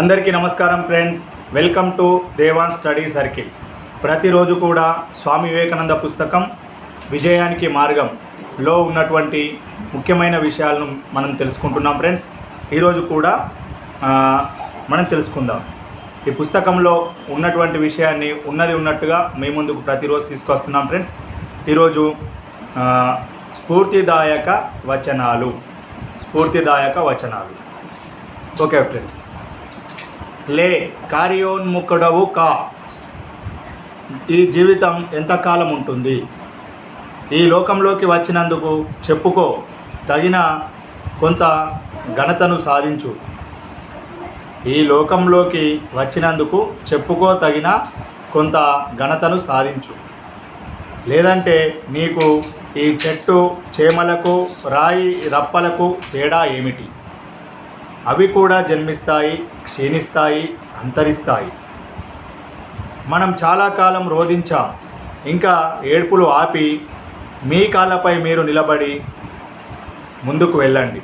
అందరికీ నమస్కారం friends welcome to Devan study circle ప్రతిరోజు కూడా స్వామి వివేకానంద పుస్తకం విజయానికి మార్గంలో ఉన్నటువంటి ముఖ్యమైన విషయాలను మనం తెలుసుకుంటున్నాం ఫ్రెండ్స్ ఈరోజు కూడా మనం తెలుసుకుందాం. ఈ పుస్తకంలో ఉన్నటువంటి విషయాన్ని ఉన్నది ఉన్నట్టుగా మీ ముందుకు ప్రతిరోజు తీసుకొస్తున్నాం ఫ్రెండ్స్ ఈరోజు స్ఫూర్తిదాయక వచనాలు. స్ఫూర్తిదాయక వచనాలు. ఓకే ఫ్రెండ్స్ లే కార్యోన్ముఖుడవు కా. ఈ జీవితం ఎంతకాలం ఉంటుంది? ఈ లోకంలోకి వచ్చినందుకు చెప్పుకో తగిన కొంత ఘనతను సాధించు. ఈ లోకంలోకి వచ్చినందుకు చెప్పుకో తగిన కొంత ఘనతను సాధించు. లేదంటే నీకు ఈ చెట్టు చేమలకు రాయి రప్పలకు తేడా ఏమిటి? అవి కూడా జన్మిస్తాయి క్షీణిస్తాయి అంతరిస్తాయి. మనం చాలా కాలం రోధించాం. ఇంకా ఏడ్పులు ఆపి మీ కాళ్ళపై మీరు నిలబడి ముందుకు వెళ్ళండి.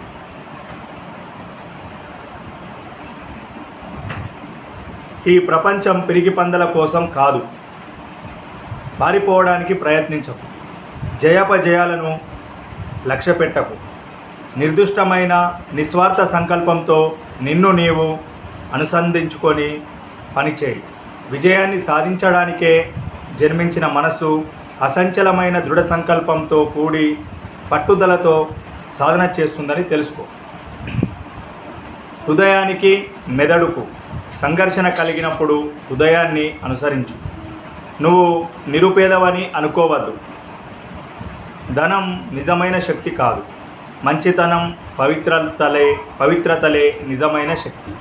ఈ ప్రపంచం పిరిగి పందల కోసం కాదు. పారిపోవడానికి ప్రయత్నించకు. జయాపజయాలను లక్ష్య పెట్టకు నిర్దిష్టమైన నిస్వార్థ సంకల్పంతో నిన్ను నీవు అనుసంధించుకొని పనిచేయి. విజయాన్ని సాధించడానికే జన్మించిన మనసు అసంచలమైన దృఢ సంకల్పంతో కూడి పట్టుదలతో సాధన చేస్తుందని తెలుసుకో. హృదయానికి మెదడుకు సంఘర్షణ కలిగినప్పుడు హృదయాన్ని అనుసరించు. నువ్వు నిరుపేదవని అనుకోవద్దు. ధనం నిజమైన శక్తి కాదు. మంచితనం పవిత్రతలే పవిత్రతలే నిజమైన శక్తి.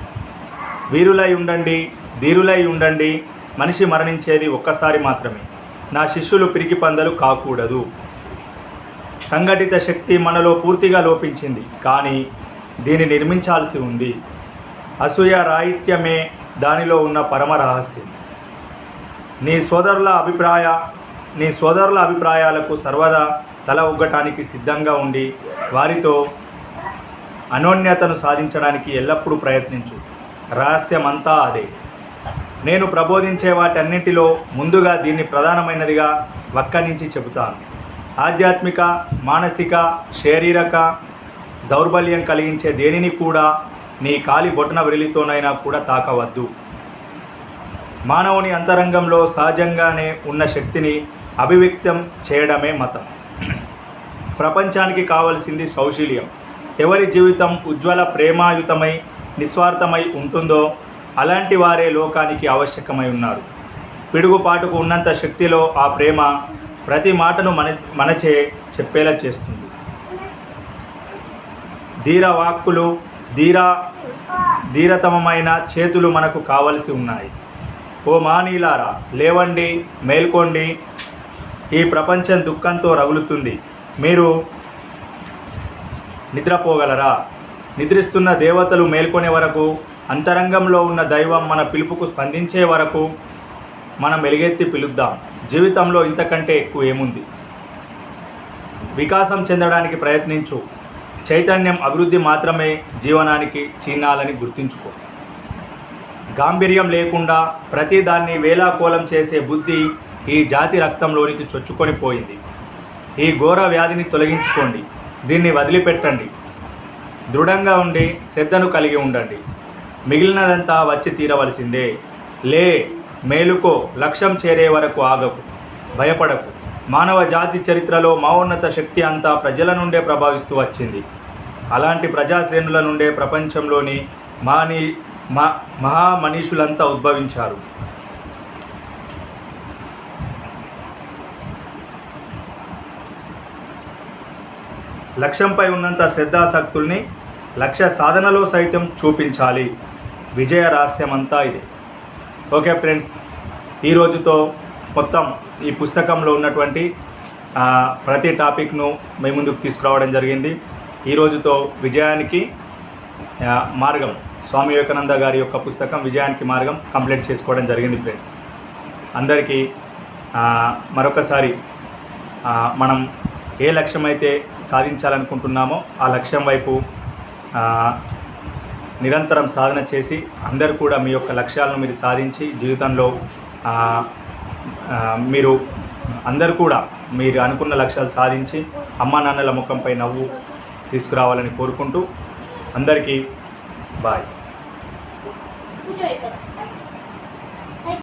వీరులై ఉండండి ధీరులై ఉండండి మనిషి మరణించేది ఒక్కసారి మాత్రమే. నా శిష్యులు పిరికి పందలు కాకూడదు. సంఘటిత శక్తి మనలో పూర్తిగా లోపించింది కానీ దీన్ని నిర్మించాల్సి ఉంది. అసూయ రాహిత్యమే దానిలో ఉన్న పరమ రహస్యం. నీ సోదరుల అభిప్రాయ నీ సోదరుల అభిప్రాయాలకు సర్వదా తల ఉగ్గటానికి సిద్ధంగా ఉండి వారితో అనోన్యతను సాధించడానికి ఎల్లప్పుడూ ప్రయత్నించు. రహస్యమంతా అదే. నేను ప్రబోధించే వాటన్నిటిలో ముందుగా దీన్ని ప్రధానమైనదిగా వక్కరించి చెబుతాను. ఆధ్యాత్మిక మానసిక శారీరక దౌర్బల్యం కలిగించే దేనిని కూడా నీ కాలి బొటన వెలితోనైనా కూడా తాకవద్దు. మానవుని అంతరంగంలో సహజంగానే ఉన్న శక్తిని అభివ్యక్తం చేయడమే మతం. ప్రపంచానికి కావలసింది సౌశీల్యం. ఎవరి జీవితం ఉజ్వల ప్రేమాయుతమై నిస్వార్థమై ఉంటుందో అలాంటి వారే లోకానికి ఆవశ్యకమై ఉన్నారు. పిడుగుపాటుకు ఉన్నంత శక్తిలో ఆ ప్రేమ ప్రతి మాటను మన మనచే చెప్పేలా చేస్తుంది. ధీర వాక్కులు ధీర ధీరతమమైన చేతులు మనకు కావలసి ఉన్నాయి. ఓ మానీలారా లేవండి మేల్కోండి. ఈ ప్రపంచం దుఃఖంతో రగులుతుంది. మీరు నిద్రపోగలరా? నిద్రిస్తున్న దేవతలు మేల్కొనే వరకు అంతరంగంలో ఉన్న దైవం మన పిలుపుకు స్పందించే వరకు మనం ఎలుగెత్తి పిలుద్దాం. జీవితంలో ఇంతకంటే ఎక్కువ ఏముంది? వికాసం చెందడానికి ప్రయత్నించు. చైతన్యం అభివృద్ధి మాత్రమే జీవనానికి చీనాలని గుర్తుంచుకో. గాంభీర్యం లేకుండా ప్రతిదాన్ని వేలాకోలం చేసే బుద్ధి ఈ జాతి రక్తంలోనికి చొచ్చుకొని పోయింది. ఈ ఘోర వ్యాధిని తొలగించుకోండి. దీన్ని వదిలిపెట్టండి. దృఢంగా ఉండి శ్రద్ధను కలిగి ఉండండి. మిగిలినదంతా వచ్చి తీరవలసిందే. లే మేలుకో లక్ష్యం చేరే వరకు ఆగకు. భయపడకు. మానవ జాతి చరిత్రలో మహోన్నత శక్తి అంతా ప్రజల నుండే ప్రభావిస్తూ వచ్చింది. అలాంటి ప్రజాశ్రేణుల నుండే ప్రపంచంలోని మాని మా మహామనీషులంతా ఉద్భవించారు. లక్ష్యంపై ఉన్నంత శ్రద్ధాసక్తుల్ని లక్ష్య సాధనలో సైతం చూపించాలి. విజయ రహస్యమంతా ఇది. ఓకే ఫ్రెండ్స్ ఈ రోజుతో మొత్తం ఈ పుస్తకంలో ఉన్నటువంటి ప్రతి టాపిక్ను మీ ముందుకు తీసుకురావడం జరిగింది. ఈ రోజుతో విజయానికి మార్గం స్వామి వివేకానంద గారి యొక్క పుస్తకం విజయానికి మార్గం కంప్లీట్ చేసుకోవడం జరిగింది ఫ్రెండ్స్. అందరికీ మరొకసారి మనం ఏ లక్ష్యం అయితే సాధించాలనుకుంటున్నామో ఆ లక్ష్యం వైపు నిరంతరం సాధన చేసి అందరు కూడా మీ యొక్క లక్ష్యాలను మీరు సాధించి జీవితంలో మీరు అందరు కూడా మీరు అనుకున్న లక్ష్యాలు సాధించి అమ్మా నాన్నల ముఖంపై నవ్వు తీసుకురావాలని కోరుకుంటూ అందరికీ బాయ్.